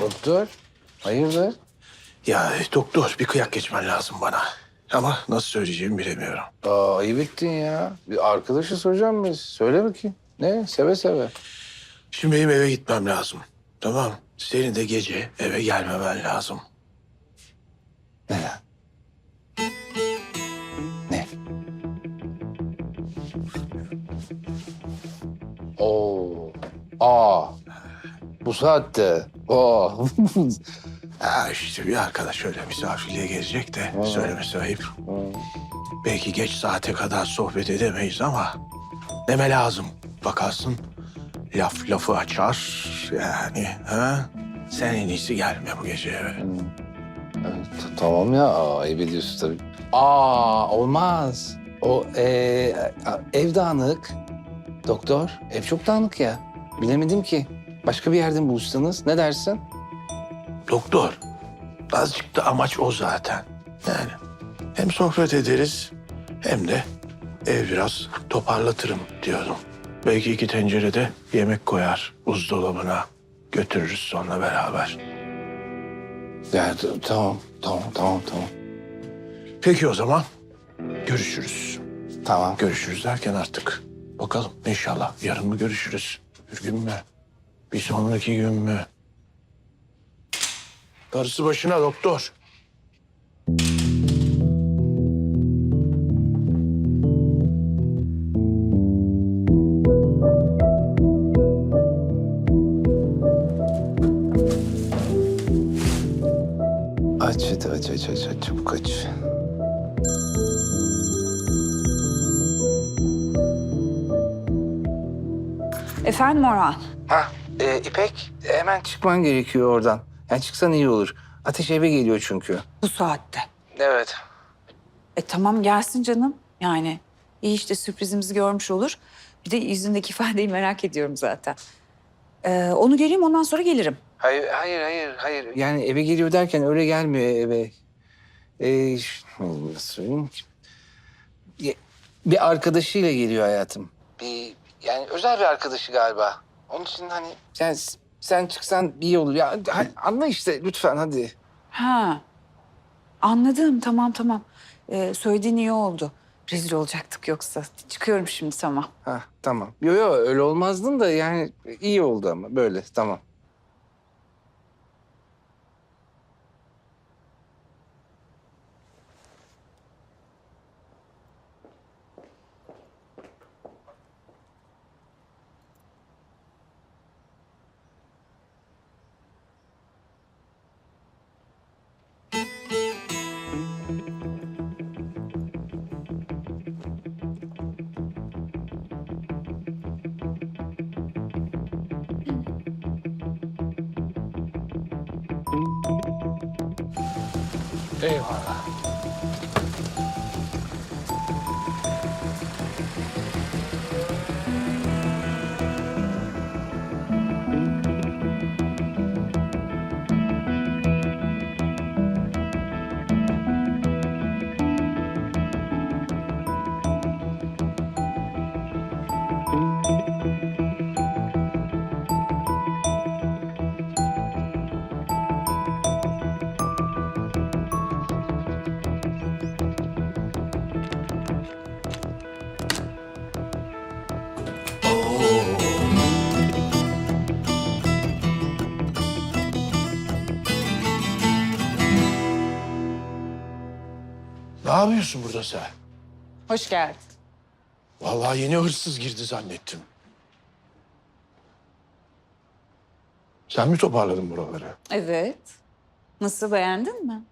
Doktor, hayırdır? Ya doktor bir kıyak geçmen lazım bana. Ama nasıl söyleyeceğimi bilemiyorum. Aa, ayıp ettin ya. Bir arkadaşı soracağım biz. Söyle bakayım. Ne? Seve seve. Şimdi benim eve gitmem lazım. Tamam. Senin de gece eve gelmemen lazım. Ne ya? Ne? Oo. Aa. Bu saatte. Aa. Ha işte bir arkadaş öyle misafirliğe gelecek de Aa. söylemesi ayıp. Belki geç saate kadar sohbet edemeyiz ama deme lazım. Bakarsın laf lafı açar yani. Ha? Sen en iyisi gelme bu gece eve. Evet, t- tamam ya. Ayıp ediyorsun tabii. Aa olmaz. O ee, ev dağınık. Doktor, ev çok dağınık ya. Bilemedim ki. Başka bir yerden buluşsanız ne dersin? Doktor, azıcık da amaç o zaten. Yani hem sohbet ederiz hem de ev biraz toparlatırım diyordum. Belki iki tencerede yemek koyar buzdolabına. Götürürüz sonra beraber. Ya tamam, tamam, tamam, tamam. Peki o zaman görüşürüz. Tamam. Görüşürüz derken artık bakalım inşallah yarın mı görüşürüz? Bir gün mü? Bir sonraki gün mü? Karısı başına doktor. Aç hadi aç aç aç aç çabuk aç. Efendim Orhan? Ha e, İpek hemen çıkman gerekiyor oradan. Yani çıksan iyi olur. Ateş eve geliyor çünkü. Bu saatte. Evet. E tamam gelsin canım. Yani iyi işte sürprizimizi görmüş olur. Bir de yüzündeki ifadeyi merak ediyorum zaten. Ee, onu göreyim ondan sonra gelirim. Hayır hayır hayır hayır. Yani eve geliyor derken öyle gelmiyor eve. Ee, nasıl söyleyeyim? Bir arkadaşıyla geliyor hayatım. Bir yani özel bir arkadaşı galiba. Onun için hani sen sen çıksan iyi olur. Ya anla işte lütfen hadi. Ha. Anladım tamam tamam. Ee, söylediğin iyi oldu. Rezil olacaktık yoksa. Çıkıyorum şimdi tamam. Ha tamam. Yo yo öyle olmazdın da yani iyi oldu ama böyle tamam. Eyvallah. Ne yapıyorsun burada sen? Hoş geldin. Vallahi yeni hırsız girdi zannettim. Sen mi toparladın buraları? Evet. Nasıl beğendin mi?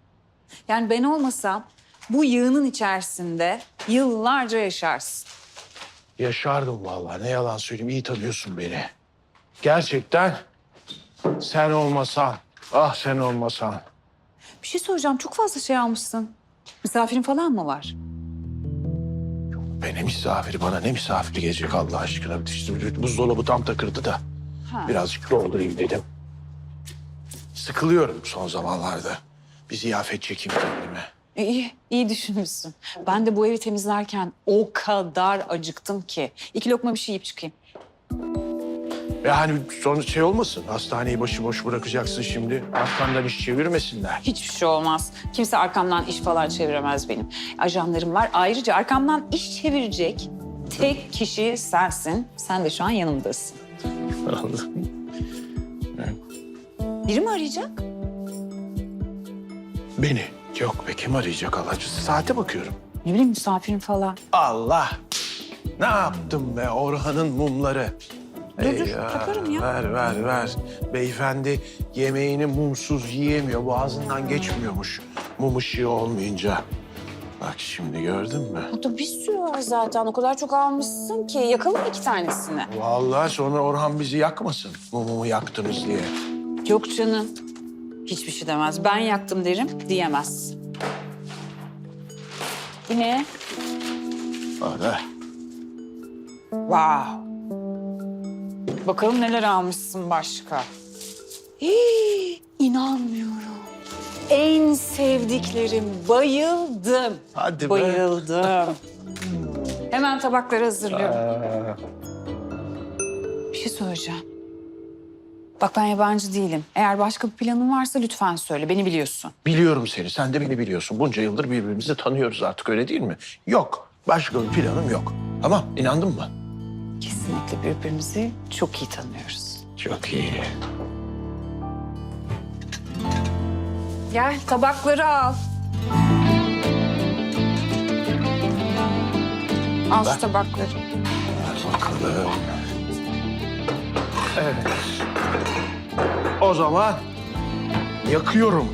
Yani ben olmasam bu yığının içerisinde yıllarca yaşarsın. Yaşardım vallahi. Ne yalan söyleyeyim. iyi tanıyorsun beni. Gerçekten sen olmasan, ah sen olmasan. Bir şey soracağım. Çok fazla şey almışsın. Misafirin falan mı var? Be ne misafiri bana ne misafiri gelecek Allah aşkına. İşte buzdolabı tam takırdı da Ha. birazcık doldurayım dedim. Sıkılıyorum son zamanlarda. Bir ziyafet çekeyim kendime. E, İyi, iyi düşünmüşsün. Ben de bu evi temizlerken o kadar acıktım ki. İki lokma bir şey yiyip çıkayım. Yani sonra şey olmasın. Hastaneyi başıboş bırakacaksın şimdi. Arkandan iş çevirmesinler. Hiçbir şey olmaz. Kimse arkamdan iş falan çeviremez benim. Ajanlarım var. Ayrıca arkamdan iş çevirecek tek kişi sensin. Sen de şu an yanımdasın. Biri mi arayacak? Beni. Yok be kim arayacak Allah'cısı? Saate bakıyorum. Ne bileyim misafirim falan. Allah! Ne yaptım be Orhan'ın mumları? Dur, dur, Eyvah, takarım ya. Ver ver ver. Beyefendi yemeğini mumsuz yiyemiyor. Boğazından geçmiyormuş. Mum ışığı olmayınca. Bak şimdi gördün mü? Hatta bir sürü var zaten. O kadar çok almışsın ki. Yakalım iki tanesini. Vallahi sonra Orhan bizi yakmasın. Mumumu yaktınız diye. Yok canım. Hiçbir şey demez. Ben yaktım derim diyemez. Bu ne? Öyle. Wow. Bakalım neler almışsın başka. Hii, inanmıyorum. En sevdiklerim. Bayıldım. Hadi be. Bayıldım. Hemen tabakları hazırlıyorum. Aa, Bir şey söyleyeceğim. Bak ben yabancı değilim. Eğer başka bir planın varsa lütfen söyle. Beni biliyorsun. biliyorum seni. Sen de beni biliyorsun. Bunca yıldır birbirimizi tanıyoruz artık öyle değil mi? Yok. Başka bir planım yok. Tamam inandın mı? Kesinlikle birbirimizi çok iyi tanıyoruz. Çok iyi. Gel tabakları al. Al şu tabakları. Bakalım. Evet. O zaman yakıyorum.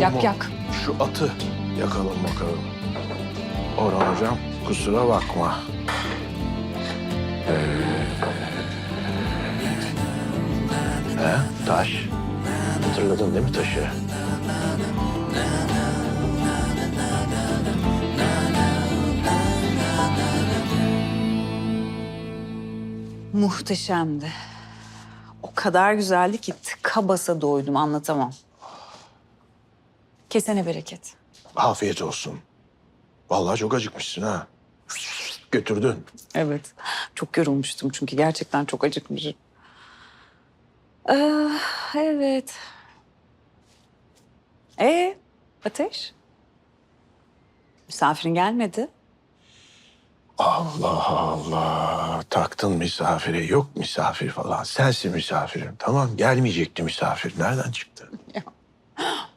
Yak, Mumu. yak. Şu atı yakalım bakalım. Orhan hocam kusura bakma. Ee, he, taş. Hatırladın değil mi taşı? Muhteşemdi. O kadar güzeldi ki tıka basa doydum anlatamam. Kesene bereket. Afiyet olsun. Vallahi çok acıkmışsın ha. Götürdün. Evet. Çok yorulmuştum çünkü gerçekten çok acıkmışım. Ee, evet. Ee, Ateş? Misafirin gelmedi. Allah Allah. Taktın misafire. Yok misafir falan. Sensin misafirim. Tamam gelmeyecekti misafir. Nereden çıktı?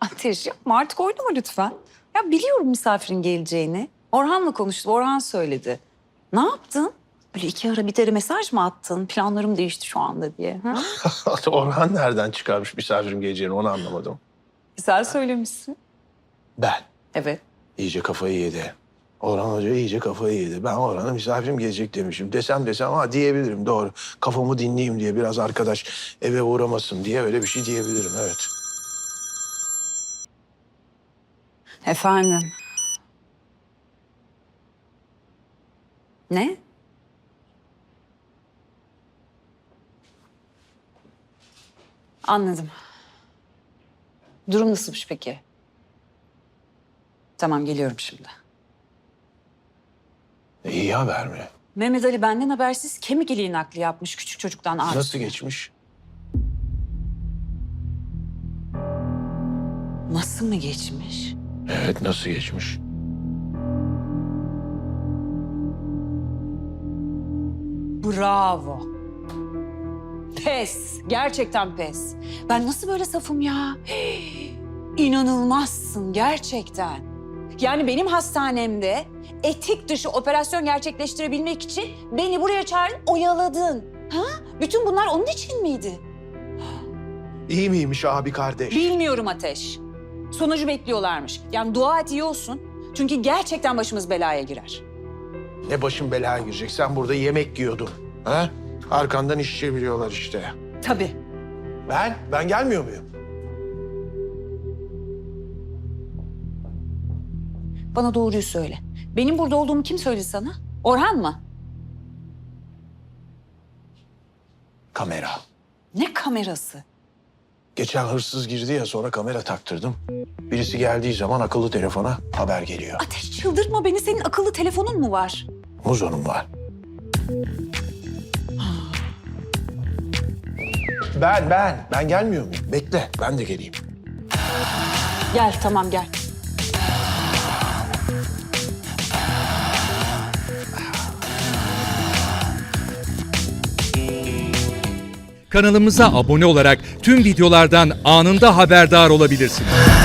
Ateş yapma artık oynama lütfen. Ya biliyorum misafirin geleceğini. Orhan'la konuştum. Orhan söyledi. Ne yaptın? Böyle iki ara bir dere mesaj mı attın? Planlarım değişti şu anda diye. Ha? Orhan nereden çıkarmış misafirin geleceğini onu anlamadım. Güzel söylemişsin. Ben. Evet. iyice kafayı yedi. Orhan Hoca iyice kafayı yedi. Ben Orhan'a misafirim gelecek demişim. Desem desem ha diyebilirim doğru. Kafamı dinleyeyim diye biraz arkadaş eve uğramasın diye öyle bir şey diyebilirim evet. Efendim. Ne? Anladım. Durum nasılmış peki? Tamam geliyorum şimdi. İyi haber mi? Mehmet Ali benden habersiz kemik iliği nakli yapmış küçük çocuktan ağrı. Nasıl geçmiş? Nasıl mı geçmiş? Evet nasıl geçmiş? Bravo. Pes. Gerçekten pes. Ben nasıl böyle safım ya? Hey, İnanılmazsın gerçekten. Yani benim hastanemde etik dışı operasyon gerçekleştirebilmek için beni buraya çağırdın, oyaladın. Ha? Bütün bunlar onun için miydi? İyi miymiş abi kardeş? Bilmiyorum Ateş. Sonucu bekliyorlarmış. Yani dua et iyi olsun. Çünkü gerçekten başımız belaya girer. Ne başın belaya girecek? Sen burada yemek yiyordun. Ha? Arkandan iş çeviriyorlar işte. Tabii. Ben? Ben gelmiyor muyum? Bana doğruyu söyle. Benim burada olduğumu kim söyledi sana? Orhan mı? Kamera. Ne kamerası? Geçen hırsız girdi ya sonra kamera taktırdım. Birisi geldiği zaman akıllı telefona haber geliyor. Ateş çıldırma beni. Senin akıllı telefonun mu var? Muzonum var. Ben, ben. Ben gelmiyor muyum? Bekle, ben de geleyim. Gel tamam gel. Kanalımıza abone olarak tüm videolardan anında haberdar olabilirsiniz.